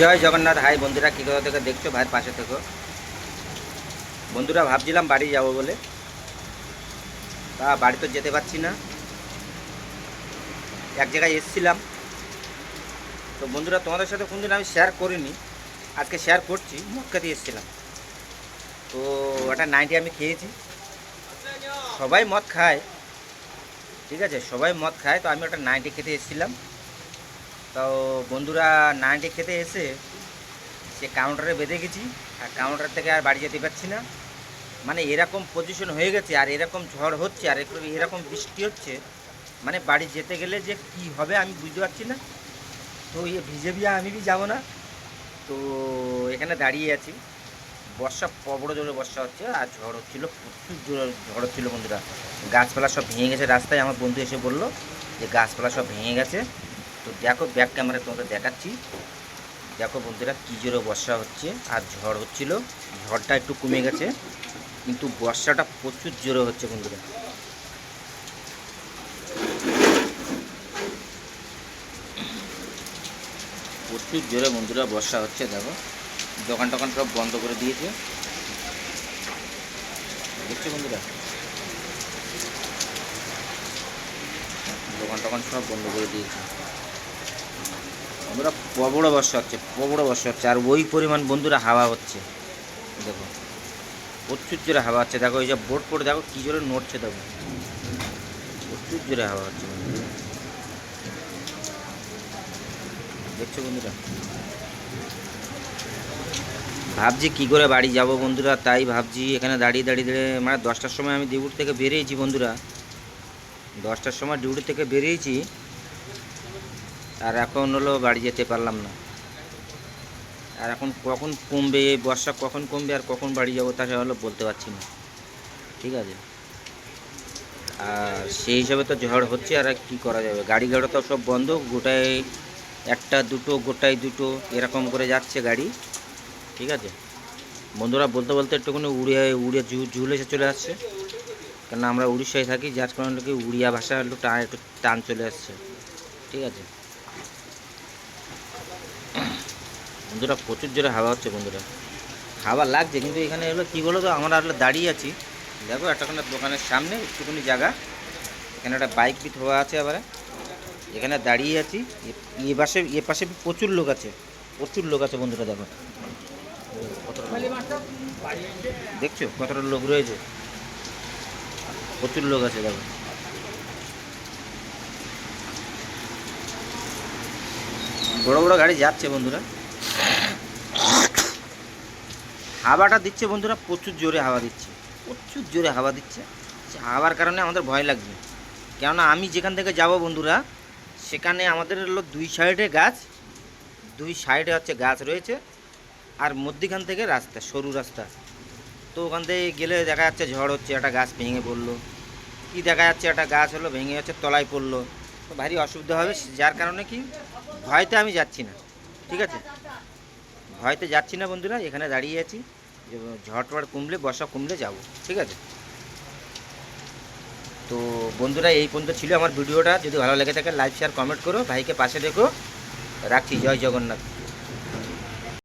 জয় Jagannath. High বন্ধুরা, কী কোথা থেকে দেখছ ভাইয়ের পাশে থেকো। বন্ধুরা, ভাবছিলাম বাড়ি যাব বলে। তা বাড়ি তো যেতে পারছি না। এক জায়গায় এসছিলাম। তো বন্ধুরা, তোমাদের সাথে কোনদিন আমি শেয়ার করিনি। আজকে শেয়ার করছি মদ খেতে এসছিলাম। তো একটা নাইনটি আমি খেয়েছি। সবাই মদ খায়। ঠিক আছে, সবাই মদ খায়। তো আমি একটা নাইনটি খেতে এসেছিলাম। তো বন্ধুরা নাইনটি খেতে এসে সে কাউন্টারে বেঁধে গেছি, আর কাউন্টার থেকে আর বাড়ি যেতে পারছি না। মানে এরকম পজিশন হয়ে গেছে, আর এরকম ঝড় হচ্ছে, আর একটু এরকম বৃষ্টি হচ্ছে মানে বাড়ি যেতে গেলে যে কি হবে আমি বুঝতে পারছি না। তো ইয়ে ভিজে ভিজে আমি বি যাব না। তো এখানে দাঁড়িয়ে আছি। বর্ষা বড় জোরে বর্ষা হচ্ছে, আর ঝড় হচ্ছিল, প্রচুর জোরে ঝড় হচ্ছিল বন্ধুরা। গাছপালা সব ভেঙে গেছে, রাস্তায় আমার বন্ধু এসে বলল যে গাছপালা সব ভেঙে গেছে। তো দেখো ব্যাক ক্যামেরা তোমাদের দেখাচ্ছি। দেখো বন্ধুরা, কী জোরে বর্ষা হচ্ছে আর ঝড় হচ্ছিল। ঝড়টা একটু কমে গেছে, কিন্তু বর্ষাটা প্রচুর জোরে হচ্ছে বন্ধুরা। প্রচুর জোরে বন্ধুরা বর্ষা হচ্ছে, দেখো। দোকান টোকান সব বন্ধ করে দিয়েছে। দেখছ বন্ধুরা? দোকান টোকান সব বন্ধ করে দিয়েছে। বন্ধুরা প্রবড় বর্ষা হচ্ছে প্রবড় বর্ষা হচ্ছে। আর ওই পরিমাণ বন্ধুরা হাওয়া হচ্ছে। দেখো, প্রচুর জোরে হাওয়া হচ্ছে। দেখো, এই যে বোট পড়ে, দেখো কী জোরে নড়ছে, দেখো। প্রচুর জোরে হাওয়া হচ্ছে দেখছ বন্ধুরা? ভাবছি কি করে বাড়ি যাব বন্ধুরা, তাই ভাবছি এখানে দাঁড়িয়ে দাঁড়িয়ে দাঁড়িয়ে মানে দশটার সময় আমি ডিউটি থেকে বেরিয়েছি বন্ধুরা। দশটার সময় ডিউটি থেকে বেরিয়েছি। আর এখন হলো বাড়ি যেতে পারলাম না। আর এখন কখন কমবে বর্ষা কখন কমবে আর কখন বাড়ি যাব তা হলো বলতে পারছি না। ঠিক আছে? আর সেই হিসাবে তো ঝড় হচ্ছে, আর কি করা যাবে? গাড়ি ঘোড়া তো সব বন্ধ, গোটায় একটা দুটো, গোটায় দুটো, এরকম করে যাচ্ছে গাড়ি। ঠিক আছে? বন্ধুরা, বলতে বলতে একটুখানি উড়িয়া উড়িয়া ঝুল এসে চলে আসছে। কারণ আমরা উড়িষ্যায় থাকি, যার কারণে উড়িয়া ভাষা একটু টান একটু টান চলে আসছে। ঠিক আছে? বন্ধুরা, প্রচুর জোরে হাওয়া হচ্ছে বন্ধুরা। হাওয়া লাগছে, কিন্তু এখানে হলো কী বলো তো আমরা আসলে দাঁড়িয়ে আছি। দেখো একটাখানে দোকানের সামনে, একটুখানি জায়গা। এখানে একটা বাইক বিট হওয়া আছে আবার। এখানে দাঁড়িয়ে আছি। এ- পাশে, এ পাশে প্রচুর লোক আছে। প্রচুর লোক আছে বন্ধুরা, দেখো। দেখছ কতটা লোক রয়েছে? প্রচুর লোক আছে, দেখো। বড় বড় গাড়ি যাচ্ছে বন্ধুরা। হাওয়াটা দিচ্ছে বন্ধুরা, প্রচুর জোরে হাওয়া দিচ্ছে। প্রচুর জোরে হাওয়া দিচ্ছে। হাওয়ার কারণে আমাদের ভয় লাগছে। কেননা আমি যেখান থেকে যাব বন্ধুরা, সেখানে আমাদের হলো দুই সাইডে গাছ, দুই সাইডে হচ্ছে গাছ রয়েছে, আর মধ্যিখান থেকে রাস্তা, সরু রাস্তা। তো ওখান থেকে গেলে দেখা যাচ্ছে ঝড় হচ্ছে, একটা গাছ ভেঙে পড়ল। কি দেখা যাচ্ছে, একটা গাছ হলো ভেঙে হচ্ছে, তলায় পড়ল। তো ভারী অসুবিধা হবে, যার কারণে কি ভয়তে আমি যাচ্ছি না। ঠিক আছে? ভয়তে যাচ্ছি না বন্ধুরা, এখানে দাঁড়িয়ে আছি। ঝড় টড় কমলে বর্ষা কমলে যাব, ঠিক আছে? তো বন্ধুরা, এই পর্যন্ত ছিল আমার ভিডিওটা। যদি ভালো লেগে থাকে, লাইক শেয়ার কমেন্ট করো। ভাইকে পাশে দেখো। রাখছি। জয় জগন্নাথ।